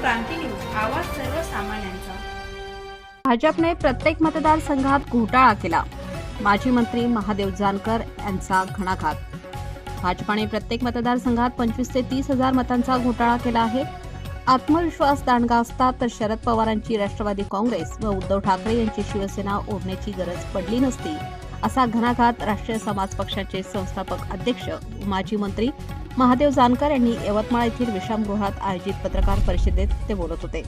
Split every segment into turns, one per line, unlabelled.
क्रांती news आवाज सर्वसामान्यांचा.
भाजपने प्रत्येक मतदारसंघात घोटाळा केला. माजी मंत्री महादेव जानकर यांचा घणाघात. भाजपाने प्रत्येक मतदारसंघात पंचवीस ते तीस हजार मतांचा घोटाळा केला आहे. आत्मविश्वास दांडगा असता तर शरद पवारांची राष्ट्रवादी काँग्रेस व उद्धव ठाकरे यांची शिवसेना ओढण्याची गरज पडली नसती असा घणाघात राष्ट्रीय समाज पक्षाचे संस्थापक अध्यक्ष माजी मंत्री महादेव जानकर यांनी यवतमाळ येथील विश्रामगृहात आयोजित पत्रकार परिषदेत ते बोलत होते.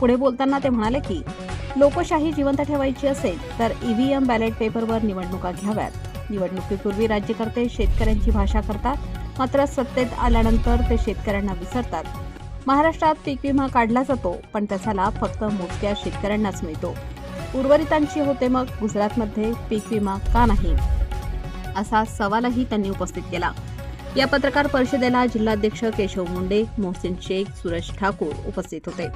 पुढे बोलताना ते म्हणाले की लोकशाही जिवंत ठेवायची असेल तर ईव्हीएम बॅलेट पेपरवर निवडणुका घ्याव्यात. निवडणुकीपूर्वी राज्यकर्ते शेतकऱ्यांची भाषा करतात मात्र सत्तेत आल्यानंतर ते शेतकऱ्यांना विसरतात. महाराष्ट्रात पीक विमा काढला जातो पण त्याचा लाभ फक्त मोजक्या शेतकऱ्यांनाच मिळतो. उर्वरितांची होते मग गुजरातमध्ये पीक विमा का नाही? असा सवालही त्यांनी उपस्थित केला. या पत्रकार परिषदेला जिल्हाध्यक्ष केशव मुंडे मोहसिन शेख सुरेश ठाकूर उपस्थित होते.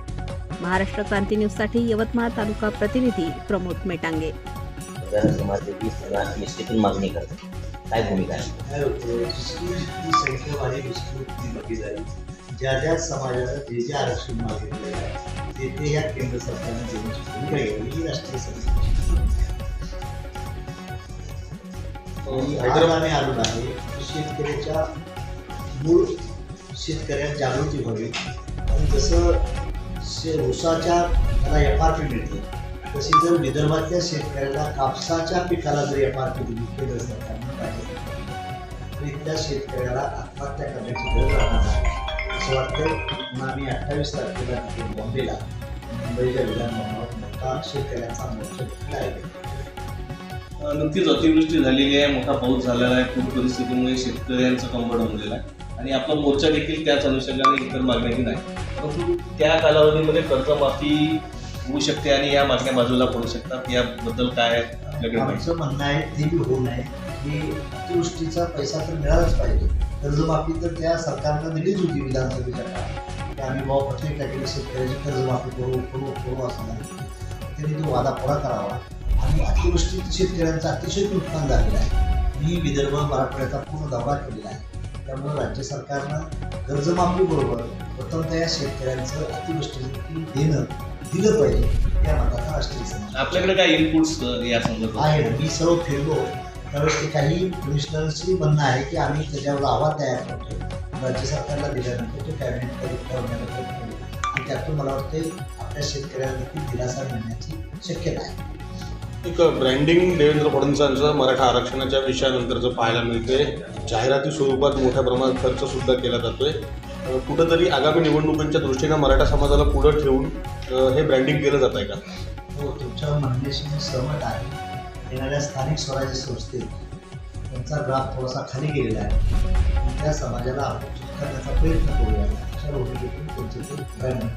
महाराष्ट्र क्रांती न्यूजसाठी यवतमाळ तालुका प्रतिनिधी प्रमोद मेटांगे.
समाजाची मागणी करते काय भूमिका
ज्या ज्या समाजाला जे जे आरक्षण मागितलेलं आहे ते ते या केंद्र सरकारने देण्याची भूमिका घ्यावी ही राष्ट्रीय समिती हैदराबादने आम्ही आहे शेतकऱ्याच्या मूळ शेतकऱ्यात जागृती व्हावी. आणि जसं शे ऊसाच्या त्याला एफ आर पी मिळते तशी जर विदर्भातल्या शेतकऱ्याला कापसाच्या पिकाला जर एफ आर पी दिली केंद्र सरकारने पाहिजे तरी त्या शेतकऱ्याला आत्महत्या करण्याची गरज राहणार नाही असं वाटतं म्हणून आम्ही अठ्ठावीस तारखेला तिथे बॉम्बेला मुंबईच्या विधानभवनावर मोठा शेतकऱ्यांचा मोर्चा घेतला आहे.
नुकतीच अतिवृष्टी झालेली आहे मोठा पाऊस झालेला आहे पूर परिस्थितीमुळे शेतकऱ्यांचं कंबड होऊन आहे. आणि आपला मोर्चा देखील त्याच अनुषंगाने इतर मागण्याची नाही. परंतु त्या कालावधीमध्ये कर्जमाफी होऊ शकते आणि या मागण्या बाजूला पडू शकतात. याबद्दल काय आपल्याकडे माहिती?
आमचं म्हणणं आहे ते बी होऊ नये. की अतिवृष्टीचा पैसा तर मिळालाच पाहिजे. कर्जमाफी तर त्या सरकारनं दिलीच होती विधानसभेच्या काळात. आम्ही बाबा प्रत्येक टाकीला शेतकऱ्याची कर्जमाफी करू करू करू असं नाही. त्यांनी तो वादा पुरा करावा. आणि अतिवृष्टीत शेतकऱ्यांचं अतिशय नुकसान झालेलं आहे. मी विदर्भ मराठवाड्याचा पूर्ण दौरा केलेला आहे. त्यामुळे राज्य सरकारनं कर्जमाफीबरोबर प्रथमतः या शेतकऱ्यांचं अतिवृष्टीचं पीक देणं दिलं पाहिजे त्या मताचा राष्ट्रीय समाज
आपल्याकडे काय इनपुट्स या संदर्भात?
आहे ना. मी सर्व फिरलो. त्यावेळेस ते काही कमिशनर्सची म्हणणं आहे की आम्ही त्याच्यावर अहवाल तयार करतो राज्य सरकारला दिल्यानंतर ते कॅबिनेटमध्ये ठरवण्यात येईल आणि त्यातून मला वाटते आपल्या शेतकऱ्यांना दिलासा मिळण्याची शक्यता आहे.
एक ब्रँडिंग देवेंद्र फडणवीसांचं मराठा आरक्षणाच्या विषयानंतरचं पाहायला मिळते जाहिराती स्वरूपात मोठ्या प्रमाणात खर्च सुद्धा केला जातोय. आहे कुठंतरी आगामी निवडणुकांच्या दृष्टीनं मराठा समाजाला पुढं ठेवून हे ब्रँडिंग केलं जात आहे का?
हो तुमच्या म्हणण्याशी मी सहमत आहे. येणाऱ्या स्थानिक स्वराज्य संस्थेत त्यांचा ग्राफ थोडासा खाली गेलेला आहे. त्या समाजाला आपण करण्याचा प्रयत्न करूया. अशा भूमिकेतून त्यांचे ते ब्रँडिंग